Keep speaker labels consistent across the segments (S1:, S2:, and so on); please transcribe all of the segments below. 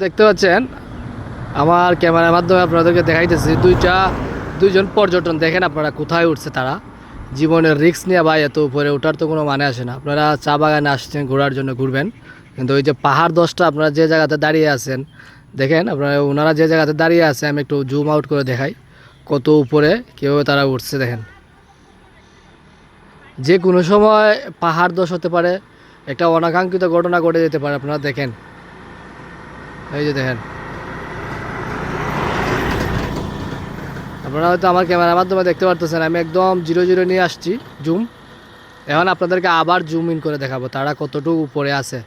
S1: দেখতে পাচ্ছেন, আমার ক্যামেরার মাধ্যমে আপনাদেরকে দেখাইতেছি, দুইটা, দুইজন পর্যটন। দেখেন আপনারা কোথায় উঠছে তারা। জীবনের রিস্ক নিয়ে ভাই, এত উপরে ওঠার তো কোনো মানে আসে না। আপনারা চা বাগানে আসছেন, ঘোরার জন্য ঘুরবেন। কিন্তু ওই যে পাহাড় দশটা, আপনারা যে জায়গাতে দাঁড়িয়ে আছেন, দেখেন আপনারা, ওনারা যে জায়গাতে দাঁড়িয়ে আছে, আমি একটু জুম আউট করে দেখাই। কত উপরে, কীভাবে তারা উঠছে, দেখেন। যে কোনো সময় পাহাড় দশ হতে পারে, একটা অনাকাঙ্ক্ষিত ঘটনা ঘটে যেতে পারে, আপনারা দেখেন। এই যে দেখেন। আপনারা হয়তো আমার ক্যামেরার মাধ্যমে দেখতে পারতেছেন, আমি একদম জিরো জিরো নিয়ে আসছি, জুম। এখন আপনাদেরকে আবার জুম ইন করে দেখাবো, তারা কতটুকু উপরে আছে।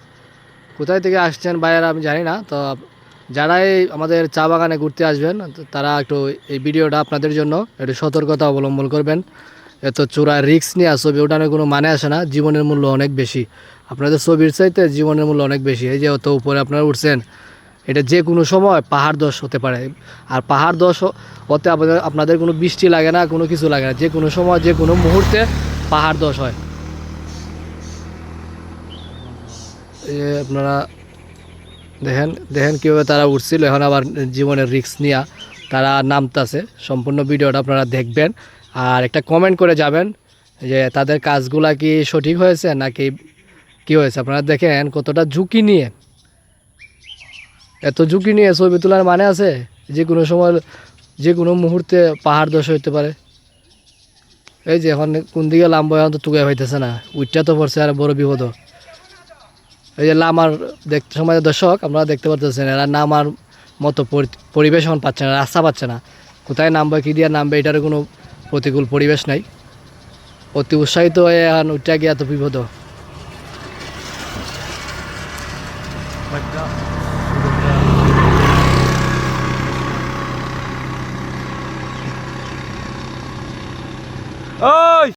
S1: কোথায় থেকে আসছেন বাইরে আমি জানি না, তো যারাই আমাদের চা বাগানে ঘুরতে আসবেন তারা একটু এই ভিডিওটা আপনাদের জন্য একটু সতর্কতা অবলম্বন করবেন। এত চূড়া রিক্স নিয়ে ছবি ওঠানোর কোনো মানে আসে না, জীবনের মূল্য অনেক বেশি। আপনাদের ছবির চাইতে জীবনের মূল্য অনেক বেশি। এই যে অত উপরে আপনারা উঠছেন এটা যে কোনো সময় পাহাড় দশ হতে পারে। আর পাহাড় দশ হতে আপনাদের আপনাদের কোনো বৃষ্টি লাগে না, কোনো কিছু লাগে না। যে কোনো সময়, যে কোনো মুহূর্তে পাহাড় দশ হয়। আপনারা দেখেন দেখেন কীভাবে তারা উঠছিল। এখন আবার জীবনের রিস্ক নিয়ে তারা নামতাছে। সম্পূর্ণ ভিডিওটা আপনারা দেখবেন। আর একটা কমেন্ট করে যাবেন যে তাদের কাজগুলা কি সঠিক হয়েছে নাকি কি হয়েছে? আপনারা দেখেন কতটা ঝুঁকি নিয়ে এত ঝুঁকি নিয়ে ছবি তোলার মানে আছে? যে কোনো সময়, যে কোনো মুহূর্তে পাহাড় দশ হইতে পারে। এই যে এখন কোন দিকে লাম্ব এখন তো তুগে হইতেছে না। উইটটা তো পড়ছে আর বড় বিপদ। এই যে লামার দেখতে সময় দর্শক আপনারা দেখতে পাচ্ছেন এরা নামার মতো পরিবেশ এখন পাচ্ছে না, রাস্তা পাচ্ছে না। কোথায় নামবে, কী দিয়ে নামবে এটার কোনো প্রতিকূল পরিবেশ নাই। অতি উৎসাহিত হয়ে এখন উঠটা গিয়ে এত বিপদ।
S2: ওই